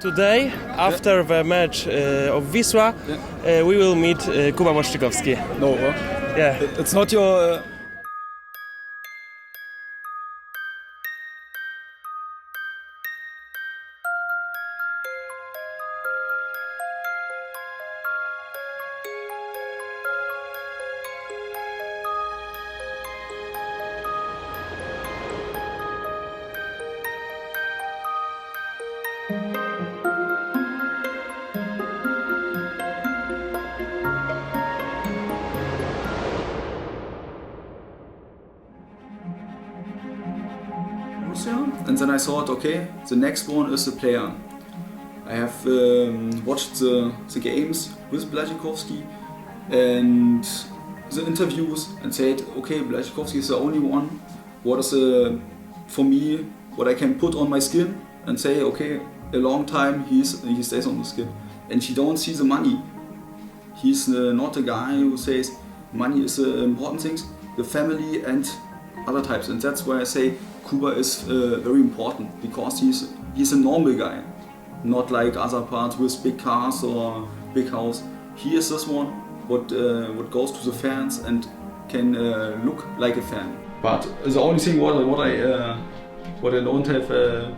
Today, after the match uh, of Wisła, uh, we will meet uh, Kuba Błaszczykowski. No, Yeah. it's not your. Uh, Russia, and then I thought, okay, the next one is the player. I have um, watched the, the games with Blazikowski and the interviews and said, okay, Blazikowski is the only one. What is uh, for me what I can put on my skin and say, okay, a long time he's he stays on the skin, and she don't see the money. He's uh, not a guy who says money is the important things, the family and other types, and that's why I say Kuba is uh, very important because he's he's a normal guy, not like other parts with big cars or big house. He is this one what uh, what goes to the fans and can uh, look like a fan. But the only thing what what I uh, what I don't have uh,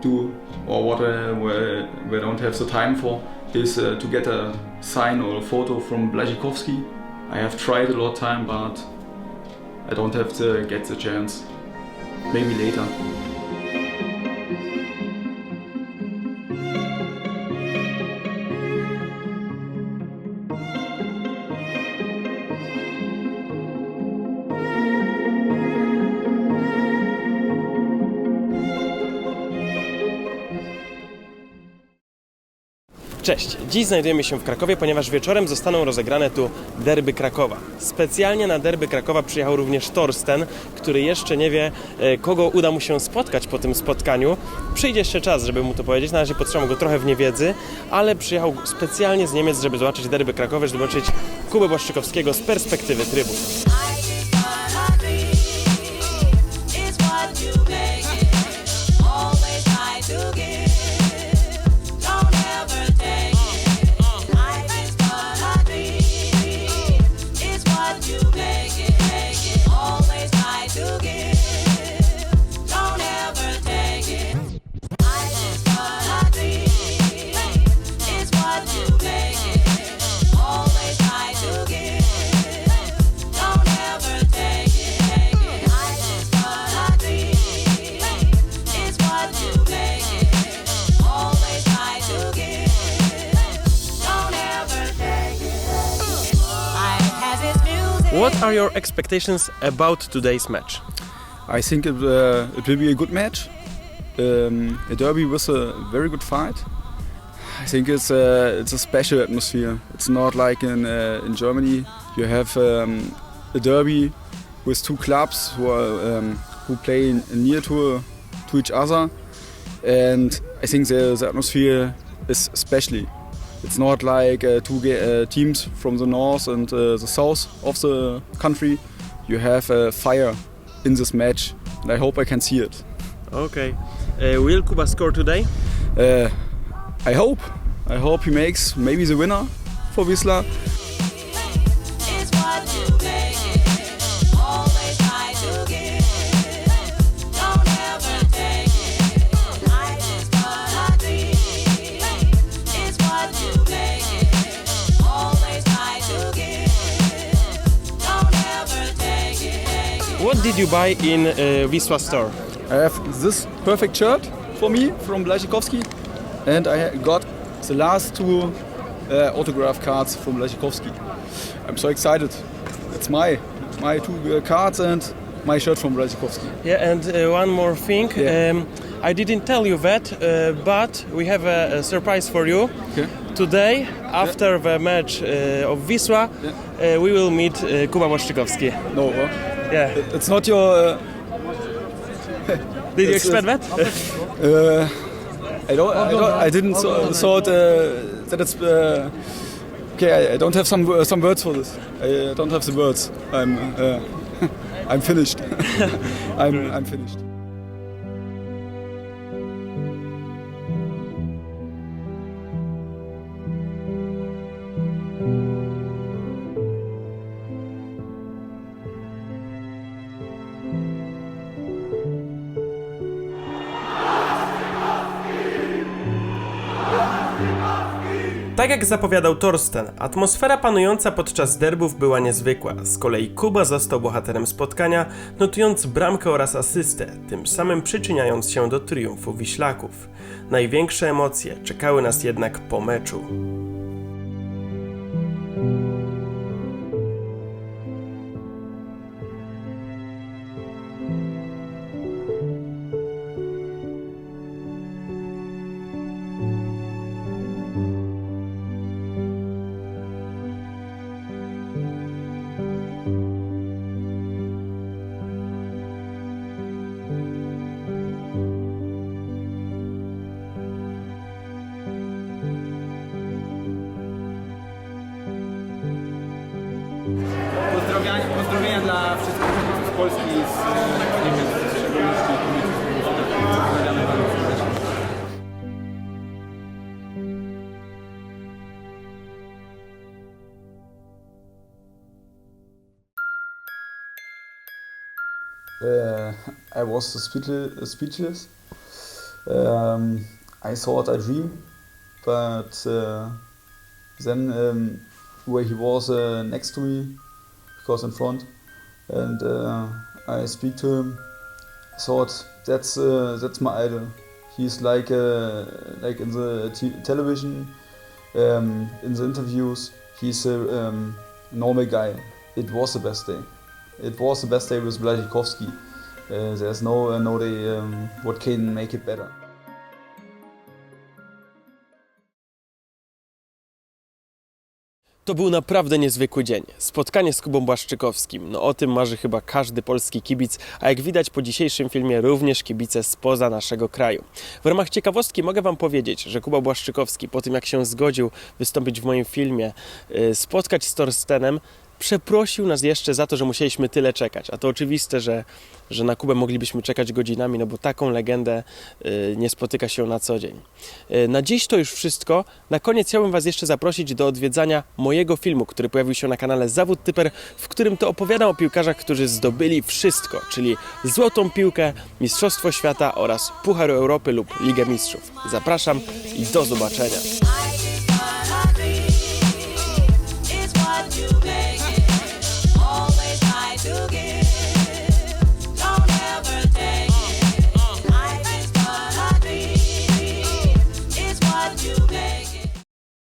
do or what where I don't have the time for is uh, to get a sign or a photo from Blazikowski. I have tried a lot of time, but I don't have to get the chance. Maybe later. Cześć, dziś znajdujemy się w Krakowie, ponieważ wieczorem zostaną rozegrane tu derby Krakowa. Specjalnie na derby Krakowa przyjechał również Torsten, który jeszcze nie wie, e, kogo uda mu się spotkać po tym spotkaniu. Przyjdzie jeszcze czas, żeby mu to powiedzieć, na razie potrzeba go trochę w niewiedzy, ale przyjechał specjalnie z Niemiec, żeby zobaczyć derby Krakowe, żeby zobaczyć Kubę Błaszczykowskiego z perspektywy trybu. What are your expectations about today's match? I think it, uh, it will be a good match. Um, a derby with a very good fight. I think it's a, it's a special atmosphere. It's not like in, uh, in Germany. You have um, a derby with two clubs who, are, um, who play near to, to each other. And I think the, the atmosphere is especially. It's not like uh, two uh, teams from the north and uh, the south of the country. You have uh, fire in this match, and I hope I can see it. Okay. Uh, will Cuba score today? Uh, I hope. I hope he makes maybe the winner for Wisla. Did you buy in uh, Wisła store? I have this perfect shirt for me from Blazikowski, and I got the last two uh, autograph cards from Blazikowski. I'm so excited. It's my my two uh, cards and my shirt from Blazikowski. Yeah, and uh, one more thing. Yeah. Um, I didn't tell you that, uh, but we have a, a surprise for you. Okay. Today, after the match uh, of Wisła, uh, we will meet Kuba Błaszczykowski. No, Yeah. it's not your. Uh, Did you expect that? Uh, I don't. I, don't, I didn't so, thought uh, that it's. Uh, okay, I, I don't have some uh, some words for this. I uh, don't have the words. I'm. Uh, I'm finished. I'm. I'm finished. Tak jak zapowiadał Torsten, atmosfera panująca podczas derbów była niezwykła. Z kolei Kuba został bohaterem spotkania, notując bramkę oraz asystę, tym samym przyczyniając się do triumfu Wiślaków. Największe emocje czekały nas jednak po meczu. Polski, z. Uh, I was speechless. Um, I thought I dream, but uh, then um, where he was uh, next to me, because in front, and uh, I speak to him. I thought that's uh, that's my idol. He's like uh, like in the television, um, in the interviews. He's a um, normal guy. It was the best day. It was the best day with Blazikowski. Uh, there's no uh, no day um, what can make it better. To był naprawdę niezwykły dzień. Spotkanie z Kubą Błaszczykowskim. No o tym marzy chyba każdy polski kibic, a jak widać po dzisiejszym filmie również kibice spoza naszego kraju. W ramach ciekawostki mogę Wam powiedzieć, że Kuba Błaszczykowski po tym jak się zgodził wystąpić w moim filmie, y, spotkać z Torstenem, przeprosił nas jeszcze za to, że musieliśmy tyle czekać. A to oczywiste, że, że na Kubę moglibyśmy czekać godzinami, no bo taką legendę y, nie spotyka się na co dzień. Y, Na dziś to już wszystko. Na koniec chciałbym Was jeszcze zaprosić do odwiedzania mojego filmu, który pojawił się na kanale Zawód Typer, w którym to opowiadam o piłkarzach, którzy zdobyli wszystko, czyli złotą piłkę, Mistrzostwo Świata oraz Puchar Europy lub Ligę Mistrzów. Zapraszam i do zobaczenia.